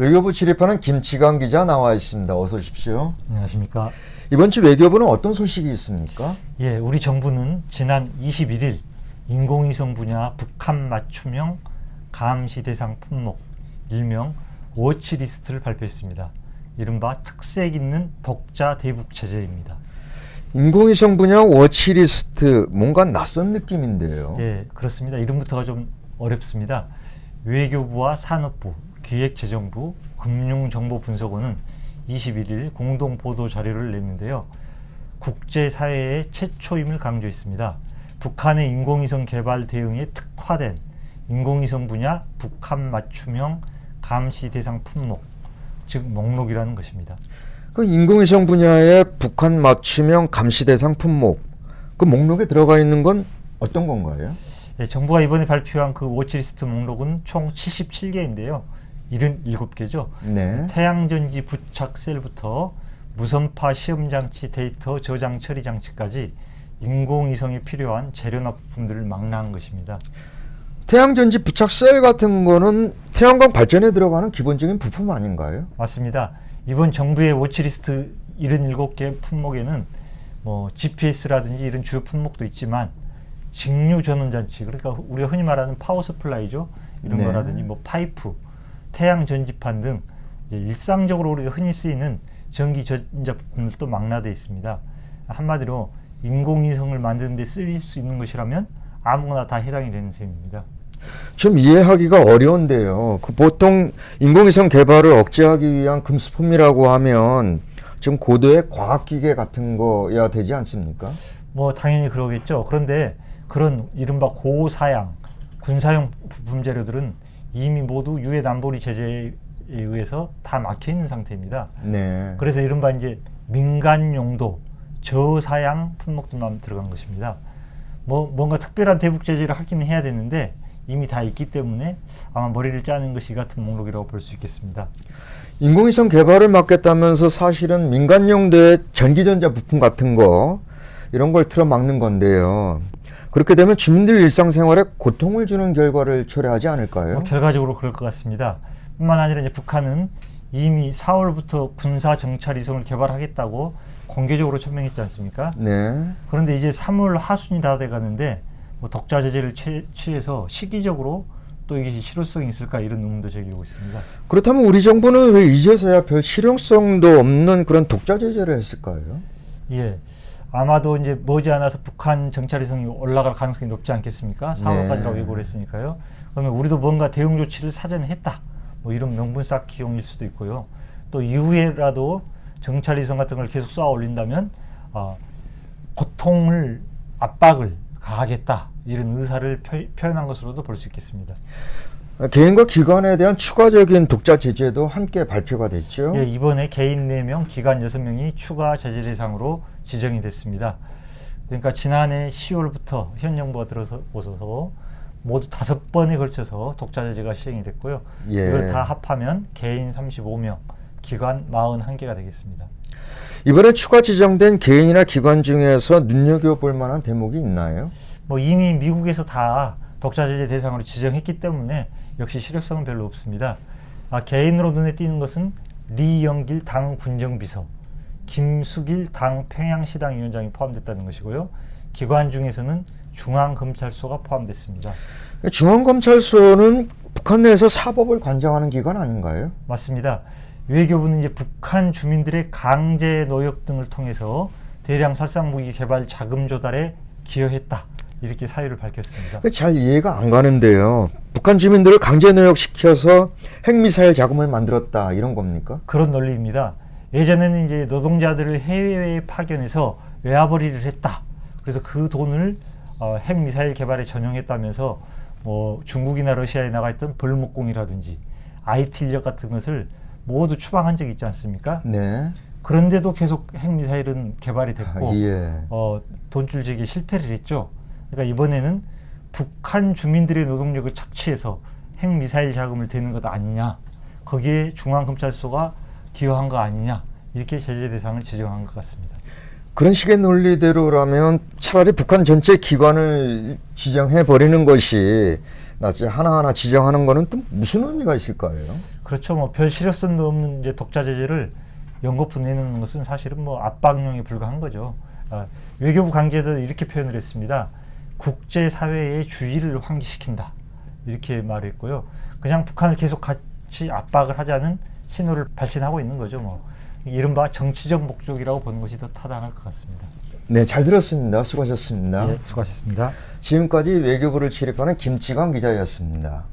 외교부 출입하는 김치강 기자 나와 있습니다. 어서 오십시오. 안녕하십니까. 이번 주 외교부는 어떤 소식이 있습니까? 예, 우리 정부는 지난 21일 인공위성 분야 북한 맞춤형 감시 대상 품목 일명 워치리스트를 발표했습니다. 이른바 특색 있는 독자 대북 제재입니다. 인공위성 분야 워치리스트 뭔가 낯선 느낌인데요. 예, 그렇습니다. 이름부터가 좀 어렵습니다. 외교부와 산업부, 기획재정부, 금융정보분석원은 21일 공동 보도 자료를 냈는데요. 국제사회의 최초임을 강조했습니다. 북한의 인공위성 개발 대응에 특화된 인공위성 분야 북한 맞춤형 감시 대상 품목, 즉 목록이라는 것입니다. 그 인공위성 분야의 북한 맞춤형 감시 대상 품목 그 목록에 들어가 있는 건 어떤 건가요? 예, 정부가 이번에 발표한 그 워치리스트 목록은 총 77개인데요. 77개죠. 네. 태양전지 부착 셀부터 무선파 시험장치 데이터 저장 처리 장치까지 인공위성에 필요한 재료나 부품들을 망라한 것입니다. 태양전지 부착 셀 같은 거는 태양광 발전에 들어가는 기본적인 부품 아닌가요? 맞습니다. 이번 정부의 워치리스트 77개 품목에는 뭐 GPS라든지 이런 주요 품목도 있지만 직류 전원 장치 그러니까 우리가 흔히 말하는 파워 서플라이죠. 이런 네. 거라든지 뭐 파이프, 태양 전지판 등 일상적으로 우리가 흔히 쓰이는 전기 전자 부품들도 망라되어 있습니다. 한마디로 인공위성을 만드는 데 쓰일 수 있는 것이라면 아무거나 다 해당이 되는 셈입니다. 좀 이해하기가 어려운데요. 그 보통 인공위성 개발을 억제하기 위한 금수품이라고 하면 좀 고도의 과학기계 같은 거야 되지 않습니까? 뭐 당연히 그러겠죠. 그런데 그런 이른바 고사양 군사용 부품 재료들은 이미 모두 유해 남보리 제재에 의해서 다 막혀 있는 상태입니다. 네. 그래서 이른바 이제 민간 용도 저사양 품목들만 들어간 것입니다. 뭐 뭔가 특별한 대북 제재를 하기는 해야 되는데 이미 다 있기 때문에 아마 머리를 짜는 것이 이 같은 목록이라고 볼 수 있겠습니다. 인공위성 개발을 막겠다면서 사실은 민간 용도의 전기전자 부품 같은 거 이런 걸 틀어 막는 건데요. 그렇게 되면 주민들 일상생활에 고통을 주는 결과를 초래하지 않을까요? 뭐 결과적으로 그럴 것 같습니다. 뿐만 아니라 이제 북한은 이미 4월부터 군사 정찰 위성을 개발하겠다고 공개적으로 천명했지 않습니까? 네. 그런데 이제 3월 하순이 다 돼가는데 뭐 독자 제재를 취, 취해서 시기적으로 또 이게 실효성이 있을까 이런 의문도 제기하고 있습니다. 그렇다면 우리 정부는 왜 이제서야 별 실용성도 없는 그런 독자 제재를 했을까요? 예. 아마도 이제 머지않아서 북한 정찰 위성이 올라갈 가능성이 높지 않겠습니까? 4월까지라고 네. 예고를 했으니까요. 그러면 우리도 뭔가 대응 조치를 사전에 했다. 뭐 이런 명분 쌓기용일 수도 있고요. 또 이후에라도 정찰 위성 같은 걸 계속 쏘아 올린다면 어, 고통을 압박을 가하겠다 이런 의사를 표, 표현한 것으로도 볼 수 있겠습니다. 개인과 기관에 대한 추가적인 독자 제재도 함께 발표가 됐죠. 예, 이번에 개인 4명, 기관 6명이 추가 제재 대상으로 지정이 됐습니다. 그러니까 지난해 10월부터 현 정부가 들어서서 모두 다섯 번에 걸쳐서 독자 제재가 시행이 됐고요. 예. 이걸 다 합하면 개인 35명, 기관 41개가 되겠습니다. 이번에 추가 지정된 개인이나 기관 중에서 눈여겨볼 만한 대목이 있나요? 뭐 이미 미국에서 다 독자 제재 대상으로 지정했기 때문에 역시 실효성은 별로 없습니다. 아, 개인으로 눈에 띄는 것은 리영길 당 군정비서, 김수길 당 평양시당 위원장이 포함됐다는 것이고요. 기관 중에서는 중앙검찰소가 포함됐습니다. 중앙검찰소는 북한 내에서 사법을 관장하는 기관 아닌가요? 맞습니다. 외교부는 이제 북한 주민들의 강제 노역 등을 통해서 대량 살상 무기 개발 자금 조달에 기여했다. 이렇게 사유를 밝혔습니다. 잘 이해가 안 가는데요. 북한 주민들을 강제 노역시켜서 핵미사일 자금을 만들었다 이런 겁니까? 그런 논리입니다. 예전에는 이제 노동자들을 해외에 파견해서 외화벌이를 했다. 그래서 그 돈을 어, 핵 미사일 개발에 전용했다면서 뭐 중국이나 러시아에 나가 있던 벌목공이라든지 IT 인력 같은 것을 모두 추방한 적이 있지 않습니까? 네. 그런데도 계속 핵 미사일은 개발이 됐고 아, 예. 어, 돈줄 제기에 실패를 했죠. 그러니까 이번에는 북한 주민들의 노동력을 착취해서 핵 미사일 자금을 대는 것 아니냐. 거기에 중앙검찰소가 기여한 거 아니냐. 이렇게 제재 대상을 지정한 것 같습니다. 그런 식의 논리대로라면 차라리 북한 전체 기관을 지정해 버리는 것이 낫지 하나하나 지정하는 거는 또 무슨 의미가 있을까요? 그렇죠. 뭐 별 실효성도 없는 이제 독자 제재를 연거 보내는 것은 사실은 뭐 압박용에 불과한 거죠. 아, 외교부 강제도 이렇게 표현을 했습니다. 국제 사회의 주의를 환기시킨다 이렇게 말했고요. 그냥 북한을 계속 같이 압박을 하자는 신호를 발신하고 있는 거죠. 뭐 이른바 정치적 목적이라고 보는 것이 더 타당할 것 같습니다. 네, 잘 들었습니다. 수고하셨습니다. 예, 수고하셨습니다. 지금까지 외교부를 출입하는 김치광 기자였습니다.